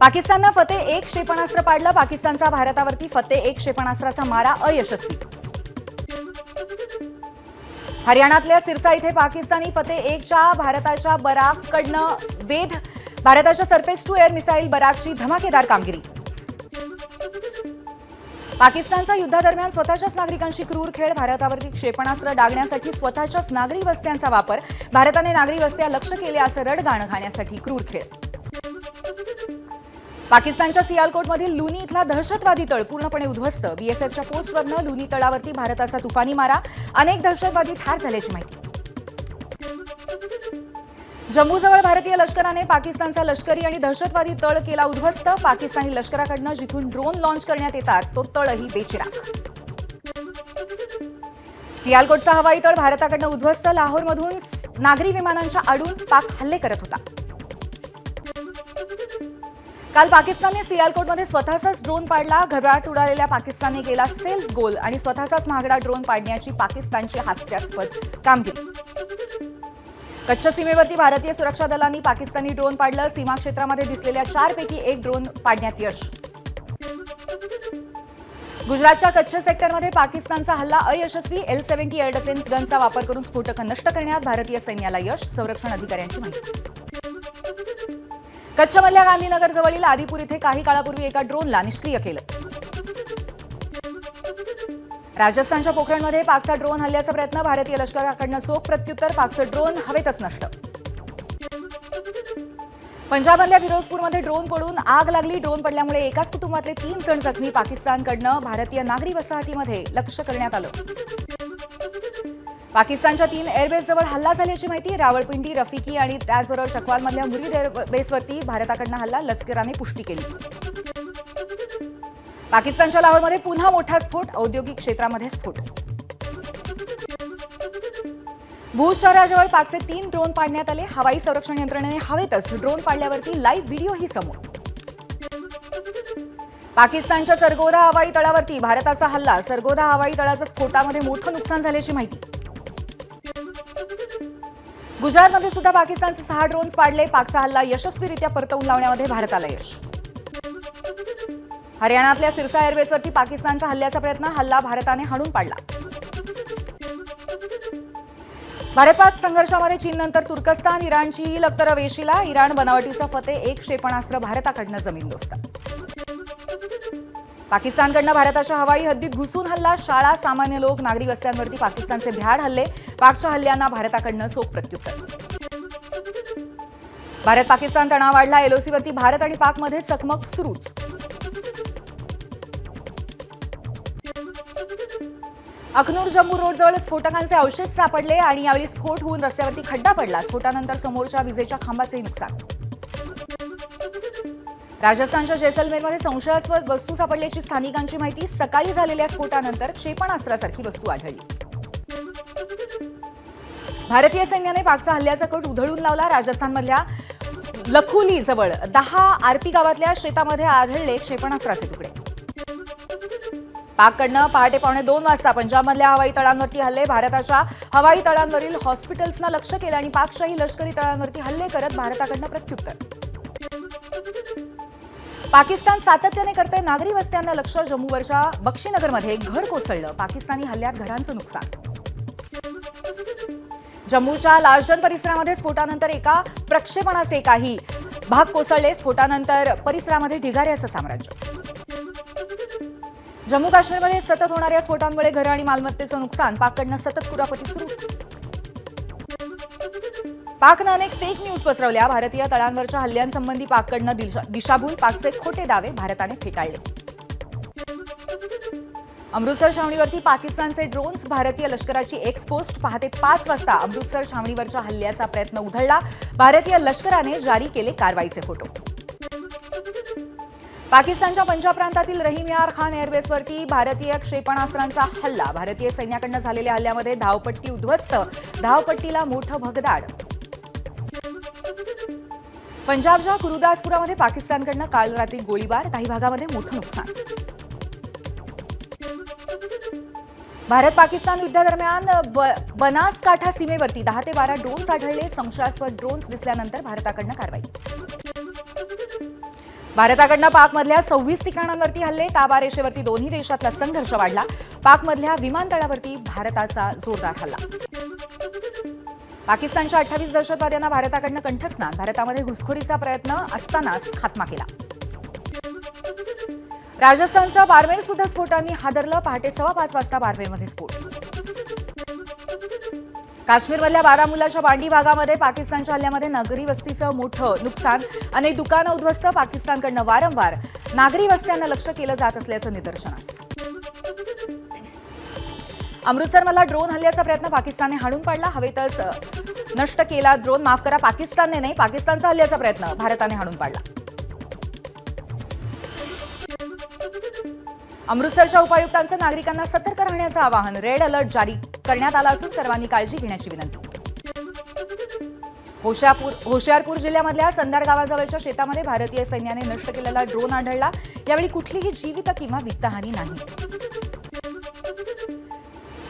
पाकिस्ताननं फतेह एक क्षेपणास्त्र पाडलं. पाकिस्तानचा भारतावरती फतेह एक क्षेपणास्त्राचा मारा अयशस्वी. हरियाणातल्या सिरसा इथे पाकिस्तानी फतेह एकच्या भारताच्या बराककडनं वेध भारताच्या सरफेस टू एअर मिसाईल बराकची धमाकेदार कामगिरी. पाकिस्तानचा युद्धादरम्यान स्वतःच्याच नागरिकांशी क्रूर खेळ भारतावरती क्षेपणास्त्र डागण्यासाठी स्वतःच्याच नागरी वस्त्यांचा वापर भारताने नागरी वस्त्या लक्ष केले असं रड गाणं घाण्यासाठी क्रूर खेळ. पाकिस्तानच्या सियालकोटमधील लुनी इथला दहशतवादी तळ पूर्णपणे उद्ध्वस्त. बीएसएफच्या पोस्टवरनं लुनी तळावरती भारताचा तुफानी मारा. अनेक दहशतवादी ठार झाल्याची माहिती. जम्मूजवळ भारतीय लष्कराने पाकिस्तानचा लष्करी आणि दहशतवादी तळ केला उद्ध्वस्त. पाकिस्तानी लष्कराकडनं जिथून ड्रोन लॉन्च करण्यात येतात तो तळही बेचिराख. सियालकोटचा हवाई तळ भारताकडनं उद्ध्वस्त. लाहोरमधून नागरी विमानांच्या आडून पाक हल्ले करत होता. काल पाकिस्तानने सियालकोटमध्ये स्वतःचाच ड्रोन पाडला. घबराट उडालेल्या पाकिस्तानने केला सेल्फ गोल आणि स्वतःचाच महागडा ड्रोन पाडण्याची पाकिस्तानची हास्यास्पद कामगिरी. कच्छ सीमेवरती भारतीय सुरक्षा दलांनी पाकिस्तानी ड्रोन पाडलं. सीमा क्षेत्रामध्ये दिसलेल्या चारपैकी एक ड्रोन पाडण्यात यश. गुजरातच्या कच्छ सेक्टरमध्ये पाकिस्तानचा हल्ला अयशस्वी. एल सेव्हन्टी एअर डिफेन्स गनचा वापर करून स्फोटकं नष्ट करण्यात भारतीय सैन्याला यश. संरक्षण अधिकाऱ्यांची माहिती. कच्छमधल्या गांधीनगर जवळील आदिपूर इथे काही काळापूर्वी एका ड्रोनला निष्क्रिय केलं. राजस्थानच्या पोखरणमध्ये पाकचा ड्रोन हल्ल्याचा प्रयत्न भारतीय लष्कराकडनं चोख प्रत्युत्तर पाकचं ड्रोन हवेतच नष्ट. पंजाबमधल्या फिरोजपूरमध्ये ड्रोन पडून आग लागली. ड्रोन पडल्यामुळे एकाच कुटुंबातले तीन जण जखमी. पाकिस्तानकडनं भारतीय नागरी वसाहतीमध्ये लक्ष करण्यात आलं. पाकिस्तानच्या तीन एअरबेसजवळ हल्ला झाल्याची माहिती रावळपिंडी रफिकी आणि त्याचबरोबर चकवालमधल्या मुरीद एअरबेसवरती भारताकडनं हल्ला लष्कराने पुष्टी केली. पाकिस्तानच्या लाहोरमध्ये पुन्हा मोठा स्फोट औद्योगिक क्षेत्रामध्ये स्फोट. भूज शहराजवळ पाचशे तीन ड्रोन पाडण्यात आले. हवाई संरक्षण यंत्रणेने हवेतच ड्रोन पाडल्यावरती लाईव्ह व्हिडिओही समोर. पाकिस्तानच्या सरगोदा हवाई तळावरती भारताचा हल्ला सरगोदा हवाई तळाचा स्फोटामध्ये मोठं नुकसान झाल्याची माहिती. गुजरातमध्ये सुद्धा पाकिस्तानचे सहा ड्रोन्स पाडले. पाकचा हल्ला यशस्वीरित्या परतवून लावण्यामध्ये भारताला यश. हरियाणातल्या सिरसा एअरबेसवरती पाकिस्तानचा हल्ल्याचा प्रयत्न हल्ला भारताने हाणून पाडला. भारत पाक संघर्षामध्ये चीननंतर तुर्कस्तान इराणची लक्तर वेशीला इराण बनावटीचा फते एक क्षेपणास्त्र भारताकडनं जमीन दोस्त. पाकिस्तानकडनं भारताच्या हवाई हद्दीत घुसून हल्ला शाळा सामान्य लोक नागरी वस्त्यांवरती पाकिस्तानचे भ्याड हल्ले पाकच्या हल्ल्यांना भारताकडनं चोख प्रत्युत्तर. भारत पाकिस्तान तणाव वाढला. एलओसीवरती भारत आणि पाकमध्ये चकमक सुरूच. अखनूर जम्मू रोडजवळ स्फोटकांचे अवशेष सापडले आणि यावेळी स्फोट होऊन रस्त्यावरती खड्डा पडला. स्फोटानंतर समोरच्या विजेच्या खांबाचेही नुकसान. राजस्थानच्या जैसलमेरमध्ये संशयास्पद वस्तू सापडल्याची स्थानिकांची माहिती. सकाळी झालेल्या स्फोटानंतर क्षेपणास्त्रासारखी वस्तू आढळली. भारतीय सैन्याने पाकचा हल्ल्याचा कट उधळून लावला. राजस्थानमधल्या लखुली जवळ दहा आरपी गावातल्या शेतामध्ये आढळले क्षेपणास्त्राचे तुकडे. पाककडनं पहाटे पावणे दोन वाजता पंजाबमधल्या हवाई तळांवरती हल्ले. भारताच्या हवाई तळांवरील हॉस्पिटल्सना लक्ष केलं आणि पाकशाही लष्करी तळांवरती हल्ले करत भारताकडनं प्रत्युत्तर. पाकिस्तान सातत्याने करते नागरी वस्त्यांना लक्ष. जम्मूवरच्या बक्षीनगरमध्ये घर कोसळलं. पाकिस्तानी हल्ल्यात घरांचं नुकसान जम्मूच्या लार्जन परिसरामध्ये स्फोटानंतर एका प्रक्षेपणाचे काही भाग कोसळले. स्फोटानंतर परिसरामध्ये ढिगाऱ्याचं साम्राज्य. जम्मू काश्मीरमध्ये सतत होणाऱ्या स्फोटांमुळे घरं आणि मालमत्तेचं नुकसान. पाककडनं सतत कुरापती सुरूच. पाकनं अनेक फेक न्यूज पसरवल्या. भारतीय तळांवरच्या हल्ल्यांसंबंधी पाककडनं दिशा- दिशाभूल पाकचे खोटे दावे भारताने फेटाळले. अमृतसर छावणीवरती पाकिस्तानचे ड्रोन्स भारतीय लष्कराची एक्स पोस्ट पहाटे पाच वाजता अमृतसर छावणीवरच्या हल्ल्याचा प्रयत्न उधळला. भारतीय लष्कराने जारी केले कारवाईचे फोटो. पाकिस्तानच्या पंजाब प्रांतातील रहीम यार खान एअरबेसवरती भारतीय क्षेपणास्त्रांचा हल्ला. भारतीय सैन्याकडनं झालेल्या हल्ल्यामध्ये धावपट्टी उद्ध्वस्त. धावपट्टीला मोठं भगदाड. पंजाबच्या गुरुदासपुरामध्ये पाकिस्तानकडनं काल रात्री गोळीबार. काही भागामध्ये मोठं नुकसान. भारत पाकिस्तान युद्धादरम्यान ब- बनासकाठा सीमेवरती दहा ते बारा ड्रोन्स आढळले. संशयास्पद ड्रोन्स दिसल्यानंतर भारताकडनं कारवाई. भारताकडनं पाकमधल्या सव्वीस ठिकाणांवरती हल्ले. ताबा रेषेवरती दोन्ही देशातला संघर्ष वाढला. पाकमधल्या विमानतळावरती भारताचा जोरदार हल्ला. पाकिस्तानच्या अठ्ठावीस दहशतवाद्यांना भारताकडनं कंठस्नान. भारतामध्ये घुसखोरीचा प्रयत्न असतानाच खात्मा केला. राजस्थानचा बारमेर सुद्धा स्फोटांनी हादरलं. पहाटे सव्वा पाच वाजता बारमेरमध्ये स्फोट. काश्मीरमधल्या बारामुलाच्या बांडी भागामध्ये पाकिस्तानच्या हल्ल्यामध्ये नागरी वस्तीचं मोठं नुकसान अनेक दुकानं उद्ध्वस्त. पाकिस्तानकडनं वारंवार नागरी वस्त्यांना लक्ष केलं जात असल्याचं निदर्शनास. अमृतसरमधला ड्रोन हल्ल्याचा प्रयत्न पाकिस्तानने हाणून पाडला. हवेतच नष्ट केला ड्रोन. माफ करा पाकिस्तानने नाही पाकिस्तानचा हल्ल्याचा प्रयत्न भारताने हाणून पाडला. अमृतसरच्या उपायुक्तांचं नागरिकांना सतर्क राहण्याचं आवाहन रेड अलर्ट जारी करण्यात आला असून सर्वांनी काळजी घेण्याची विनंती. होशियापूर होशियारपूर जिल्ह्यामधल्या संदार गावाजवळच्या शेतामध्ये भारतीय सैन्याने नष्ट केलेला ड्रोन आढळला. यावेळी कुठलीही जीवित किंवा वित्तहानी नाही.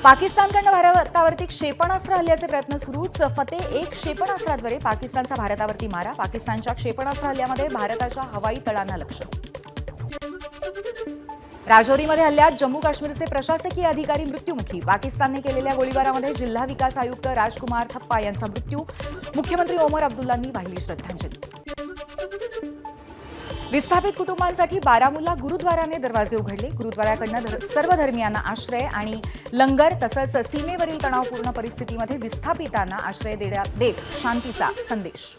पाकिस्तानकडनं भारतावरती क्षेपणास्त्र हल्ल्याचे प्रयत्न सुरूच. फते एक क्षेपणास्त्राद्वारे पाकिस्तानचा भारतावरती मारा. पाकिस्तानच्या क्षेपणास्त्र हल्ल्यामध्ये भारताच्या हवाई तळांना लक्ष. राजौरीमध्ये हल्ल्यात जम्मू काश्मीरचे प्रशासकीय अधिकारी मृत्युमुखी. पाकिस्तानने केलेल्या गोळीबारामध्ये जिल्हा विकास आयुक्त राजकुमार थप्पा यांचा मृत्यू. मुख्यमंत्री ओमर अब्दुल्लांनी वाहिली श्रद्धांजली. विस्थापित कुटुंबांसाठी बारामुल्ला गुरुद्वाराने दरवाजे उघडले. गुरुद्वाराकडनं सर्व धर्मियांना आश्रय आणि लंगर तसंच सीमेवरील तणावपूर्ण परिस्थितीमध्ये विस्थापितांना आश्रय देण्यात देत शांतीचा संदेश.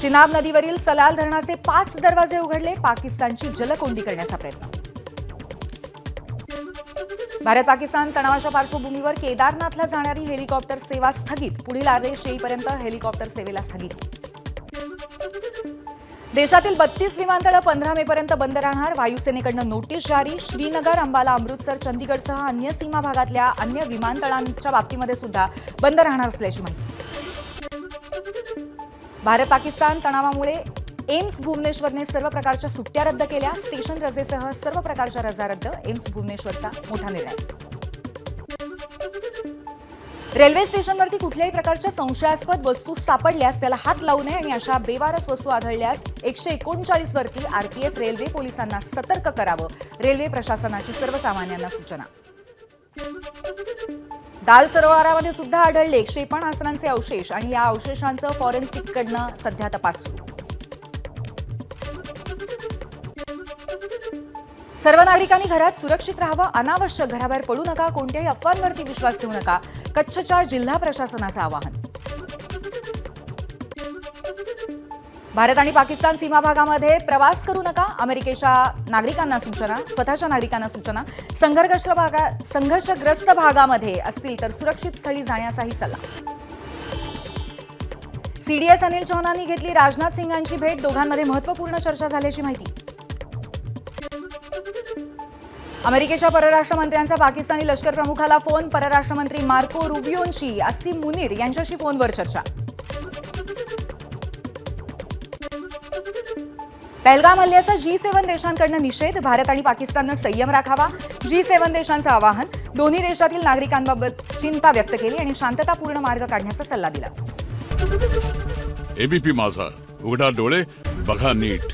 चिनाब नदीवरील सलाल धरणाचे पाच दरवाजे उघडले. पाकिस्तानची जलकोंडी करण्याचा प्रयत्न. भारत पाकिस्तान तणावाच्या पार्श्वभूमीवर केदारनाथला जाणारी हेलिकॉप्टर सेवा स्थगित. पुढील आदेश येईपर्यंत हेलिकॉप्टर सेवेला स्थगिती. देशातील बत्तीस विमानतळं पंधरा मे पर्यंत बंद राहणार. वायुसेनेकडनं नोटीस जारी. श्रीनगर अंबाला अमृतसर चंदीगडसह अन्य सीमा भागातल्या अन्य विमानतळांच्या बाबतीमध्ये सुद्धा बंद राहणार असल्याची माहिती. भारत पाकिस्तान तणावामुळे एम्स भुवनेश्वरने सर्व प्रकारच्या सुट्ट्या रद्द केल्या. स्टेशन रजेसह सर्व प्रकारच्या रजा रद्द. एम्स भुवनेश्वरचा मोठा निर्णय. रेल्वे स्टेशनवरती कुठल्याही प्रकारच्या संशयास्पद वस्तू सापडल्यास त्याला हात लावू नये आणि अशा बेवारस वस्तू आढळल्यास एकशे एकोणचाळीस वरती आरपीएफ रेल्वे पोलिसांना सतर्क करावं. रेल्वे प्रशासनाची सर्वसामान्यांना सूचना. दाल सरोवरामध्ये सुद्धा आढळले क्षेपणास्त्रांचे अवशेष आणि या अवशेषांचं फॉरेन्सिककडनं सध्या तपास सुरू. सर्व नागरिकांनी घरात सुरक्षित राहावं अनावश्यक घराबाहेर पडू नका कोणत्याही अफवांवरती विश्वास ठेवू नका. कच्छच्या जिल्हा प्रशासनाचं आवाहन. भारत आणि पाकिस्तान सीमा भागामध्ये प्रवास करू नका. अमेरिकेच्या नागरिकांना सूचना स्वतःच्या नागरिकांना सूचना. संघर्ष भागा संघर्षग्रस्त भागामध्ये असतील तर सुरक्षित स्थळी जाण्याचाही सल्ला. सीडीएस अनिल चौहानांनी घेतली राजनाथ सिंगांची भेट. दोघांमध्ये महत्त्वपूर्ण चर्चा झाल्याची माहिती. अमेरिकेच्या परराष्ट्र मंत्र्यांचा पाकिस्तानी लष्कर प्रमुखाला फोन. परराष्ट्र मंत्री मार्को रुबियोंशी असीम मुनीर यांच्याशी फोनवर चर्चा. पहलगाम हल्ल्याचा जी सेव्हन देशांकडनं निषेध भारत आणि पाकिस्ताननं संयम राखावा. जी सेव्हन देशांचं आवाहन दोन्ही देशातील नागरिकांबाबत चिंता व्यक्त केली आणि शांततापूर्ण मार्ग काढण्याचा सल्ला दिला. एबीपी माझा. उघडा डोळे बघा नीट.